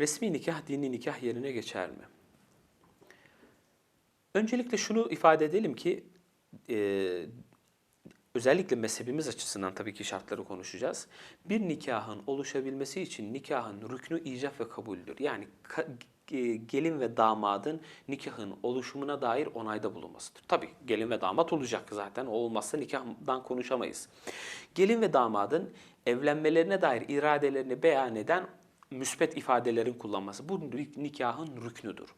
Resmi nikah dini nikah yerine geçer mi? Öncelikle şunu ifade edelim ki e, özellikle mezhebimiz açısından tabii ki şartları konuşacağız. Bir nikahın oluşabilmesi için nikahın rüknü icap ve kabuldür. Yani ka- e, gelin ve damadın nikahın oluşumuna dair onayda bulunmasıdır. Tabii gelin ve damat olacak zaten. O olmazsa nikahdan konuşamayız. Gelin ve damadın evlenmelerine dair iradelerini beyan eden müspet ifadelerin kullanması. Bu nikahın rüknüdür.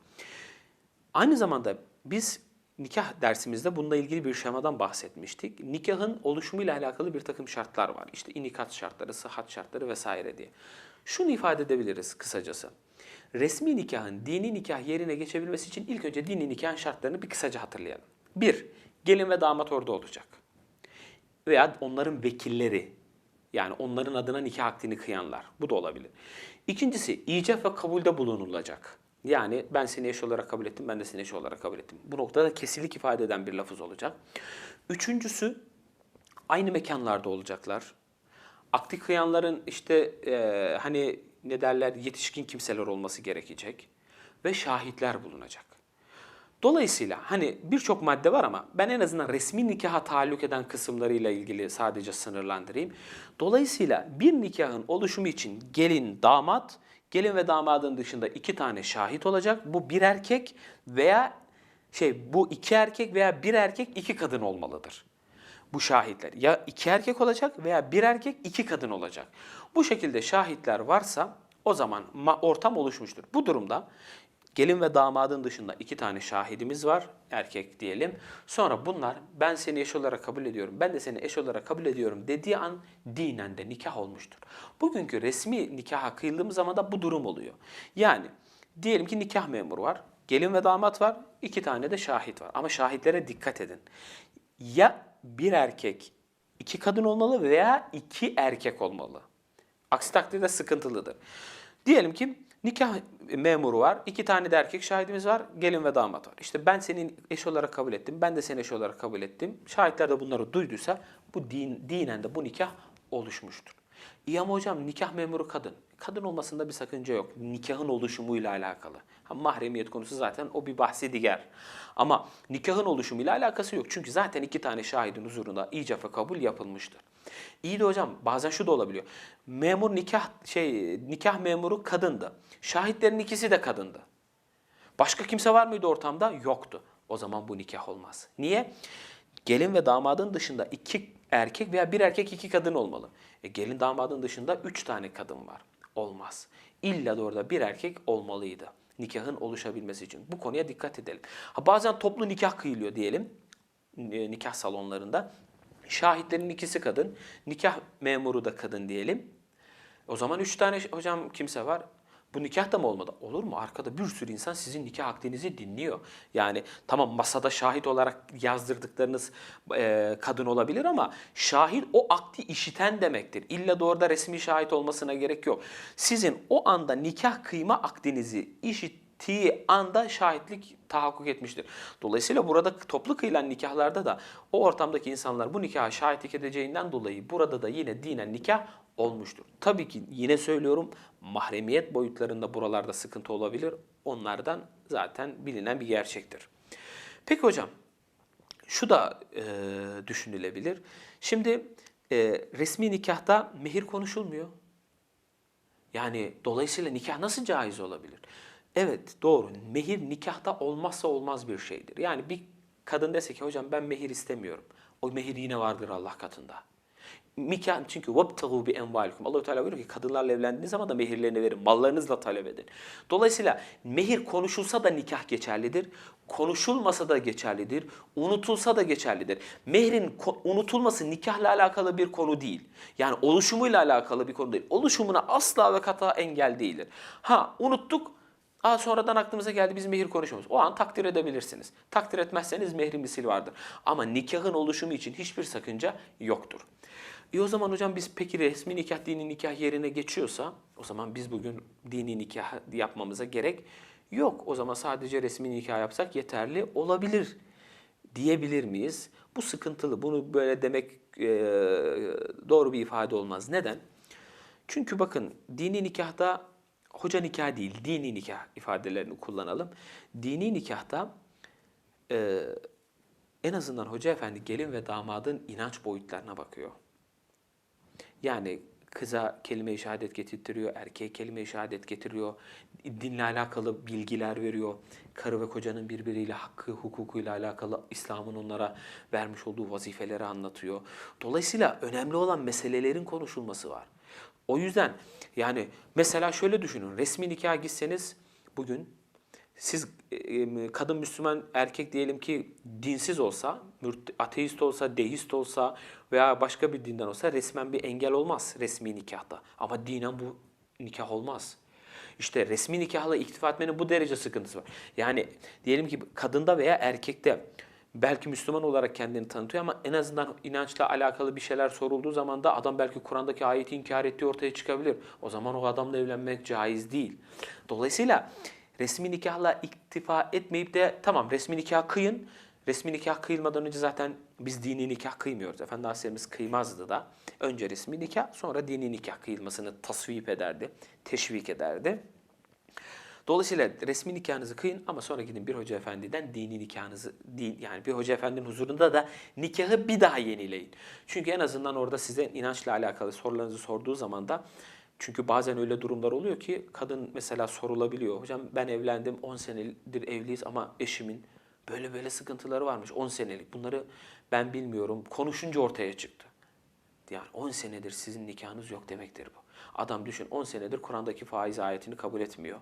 Aynı zamanda biz nikah dersimizde bununla ilgili bir şemadan bahsetmiştik. Nikahın oluşumuyla alakalı bir takım şartlar var. İşte inikat şartları, sıhhat şartları vesaire diye. Şunu ifade edebiliriz kısacası. Resmi nikahın dini nikah yerine geçebilmesi için ilk önce dini nikahın şartlarını bir kısaca hatırlayalım. Bir, gelin ve damat orada olacak. Veya onların vekilleri, yani onların adına nikah akdini kıyanlar. Bu da olabilir. İkincisi, icap ve kabulde bulunulacak. Yani ben seni eş olarak kabul ettim, ben de seni eş olarak kabul ettim. Bu noktada kesinlik ifade eden bir lafız olacak. Üçüncüsü, aynı mekanlarda olacaklar. Akdi kıyanların işte e, hani ne derler yetişkin kimseler olması gerekecek ve şahitler bulunacak. Dolayısıyla hani birçok madde var ama ben en azından resmi nikaha taalluk eden kısımlarıyla ilgili sadece sınırlandırayım. Dolayısıyla bir nikahın oluşumu için gelin, damat, gelin ve damadın dışında iki tane şahit olacak. Bu bir erkek veya şey bu iki erkek veya bir erkek iki kadın olmalıdır bu şahitler. Ya iki erkek olacak veya bir erkek iki kadın olacak. Bu şekilde şahitler varsa o zaman ma- ortam oluşmuştur. Bu durumda gelin ve damadın dışında iki tane şahidimiz var, erkek diyelim. Sonra bunlar ben seni eş olarak kabul ediyorum, ben de seni eş olarak kabul ediyorum dediği an dinen de nikah olmuştur. Bugünkü resmi nikaha kıyıldığımız zaman da bu durum oluyor. Yani diyelim ki nikah memuru var, gelin ve damat var, iki tane de şahit var. Ama şahitlere dikkat edin ya bir erkek iki kadın olmalı veya iki erkek olmalı. Aksi takdirde sıkıntılıdır. Diyelim ki nikah memuru var, iki tane de erkek şahidimiz var, gelin ve damat var. İşte ben senin eş olarak kabul ettim, ben de seni eş olarak kabul ettim. Şahitler de bunları duyduysa bu din, dinen de bu nikah oluşmuştur. İyi ama hocam nikah memuru kadın. Kadın olmasında bir sakınca yok. Nikahın oluşumuyla alakalı. Ha, mahremiyet konusu zaten o bir bahsi diğer. Ama nikahın oluşumuyla alakası yok. Çünkü zaten iki tane şahidin huzurunda icap ve kabul yapılmıştır. İyi de hocam bazen şu da olabiliyor. Memur nikah şey nikah memuru kadındı. Şahitlerin ikisi de kadındı. Başka kimse var mıydı ortamda? Yoktu. O zaman bu nikah olmaz. Niye? Gelin ve damadın dışında iki erkek veya bir erkek iki kadın olmalı. E, gelin damadın dışında üç tane kadın var. Olmaz. İlla da orada bir erkek olmalıydı. Nikahın oluşabilmesi için. Bu konuya dikkat edelim. Ha, bazen toplu nikah kıyılıyor diyelim. e, Nikah salonlarında. Şahitlerin ikisi kadın. Nikah memuru da kadın diyelim. O zaman üç tane hocam kimse var. Bu nikah da mı olmadı? Olur mu? Arkada bir sürü insan sizin nikah akdinizi dinliyor. Yani tamam masada şahit olarak yazdırdıklarınız e, kadın olabilir ama şahit o akdi işiten demektir. İlla da orada resmi şahit olmasına gerek yok. Sizin o anda nikah kıyma akdinizi işittiği anda şahitlik tahakkuk etmiştir. Dolayısıyla burada toplu kıyılan nikahlarda da o ortamdaki insanlar bu nikaha şahitlik edeceğinden dolayı burada da yine dinen nikah olmuştur. Tabii ki yine söylüyorum mahremiyet boyutlarında buralarda sıkıntı olabilir. Onlardan zaten bilinen bir gerçektir. Peki hocam şu da e, düşünülebilir. Şimdi e, resmi nikahta mehir konuşulmuyor. Yani dolayısıyla nikah nasıl caiz olabilir? Evet doğru. Mehir nikahta olmazsa olmaz bir şeydir. Yani bir kadın dese ki hocam ben mehir istemiyorum. O mehir yine vardır Allah katında. Nikah çünkü vabtagu bi envalikum. Allahu Teala buyuruyor ki kadınlarla evlendiğiniz zaman da mehirlerini verin. Mallarınızla talep edin. Dolayısıyla mehir konuşulsa da nikah geçerlidir. Konuşulmasa da geçerlidir. Unutulsa da geçerlidir. Mehrin unutulması nikahla alakalı bir konu değil. Yani oluşumuyla alakalı bir konu değil. Oluşumuna asla ve kata engel değildir. Ha unuttuk Aa, sonradan aklımıza geldi biz mehir konuşuyoruz. O an takdir edebilirsiniz. Takdir etmezseniz mehrin misil vardır. Ama nikahın oluşumu için hiçbir sakınca yoktur. E o zaman hocam biz peki resmi nikah dini nikah yerine geçiyorsa o zaman biz bugün dini nikah yapmamıza gerek yok. O zaman sadece resmi nikah yapsak yeterli olabilir diyebilir miyiz? Bu sıkıntılı. Bunu böyle demek e, doğru bir ifade olmaz. Neden? Çünkü bakın dini nikahta hoca nikah değil, dini nikah ifadelerini kullanalım. Dini nikahta e, en azından hoca efendi gelin ve damadın inanç boyutlarına bakıyor. Yani kıza kelime-i şehadet getirtiyor, erkeğe kelime-i şehadet getiriyor, dinle alakalı bilgiler veriyor. Karı ve kocanın birbiriyle hakkı, hukukuyla alakalı İslam'ın onlara vermiş olduğu vazifeleri anlatıyor. Dolayısıyla önemli olan meselelerin konuşulması var. O yüzden yani mesela şöyle düşünün, resmi nikaha gitseniz bugün siz kadın Müslüman erkek diyelim ki dinsiz olsa, ateist olsa, deist olsa veya başka bir dinden olsa resmen bir engel olmaz resmi nikahta. Ama dinen bu nikah olmaz. İşte resmi nikahla iktifa etmenin bu derece sıkıntısı var. Yani diyelim ki kadında veya erkekte belki Müslüman olarak kendini tanıtıyor ama en azından inançla alakalı bir şeyler sorulduğu zaman da adam belki Kur'an'daki ayeti inkar ettiği ortaya çıkabilir. O zaman o adamla evlenmek caiz değil. Dolayısıyla resmi nikahla iktifa etmeyip de tamam resmi nikah kıyın. Resmi nikah kıyılmadan önce zaten biz dini nikah kıymıyoruz. Efendi Aleyhisselamız kıymazdı da. Önce resmi nikah sonra dini nikah kıyılmasını tasvip ederdi, teşvik ederdi. Dolayısıyla resmi nikahınızı kıyın ama sonra gidin bir hoca efendiden dini nikahınızı din yani bir hoca efendinin huzurunda da nikahı bir daha yenileyin. Çünkü en azından orada size inançla alakalı sorularınızı sorduğu zaman da çünkü bazen öyle durumlar oluyor ki kadın mesela sorulabiliyor. Hocam ben evlendim 10 senedir evliyiz ama eşimin böyle böyle sıkıntıları varmış 10 senelik. Bunları ben bilmiyorum. Konuşunca ortaya çıktı. Yani 10 senedir sizin nikahınız yok demektir bu. Adam düşün 10 senedir Kur'an'daki faiz ayetini kabul etmiyor.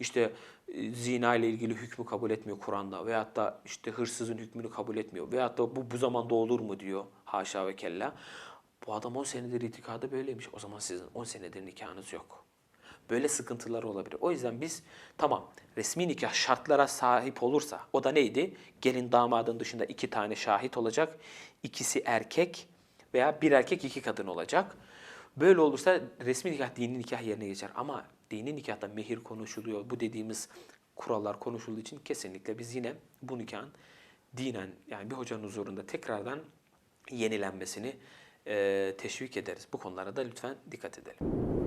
İşte e, zina ile ilgili hükmü kabul etmiyor Kur'an'da. Veyahut da işte hırsızın hükmünü kabul etmiyor. Veyahut da bu bu zamanda olur mu diyor. Haşa ve kella. Bu adam 10 senedir itikadı böyleymiş. O zaman sizin 10 senedir nikahınız yok. Böyle sıkıntılar olabilir. O yüzden biz tamam resmi nikah şartlara sahip olursa o da neydi? Gelin damadın dışında iki tane şahit olacak. İkisi erkek veya bir erkek iki kadın olacak. Böyle olursa resmi nikah dini nikah yerine geçer. Ama dini nikahta mehir konuşuluyor. Bu dediğimiz kurallar konuşulduğu için kesinlikle biz yine bu nikahın dinen yani bir hocanın huzurunda tekrardan yenilenmesini teşvik ederiz. Bu konulara da lütfen dikkat edelim.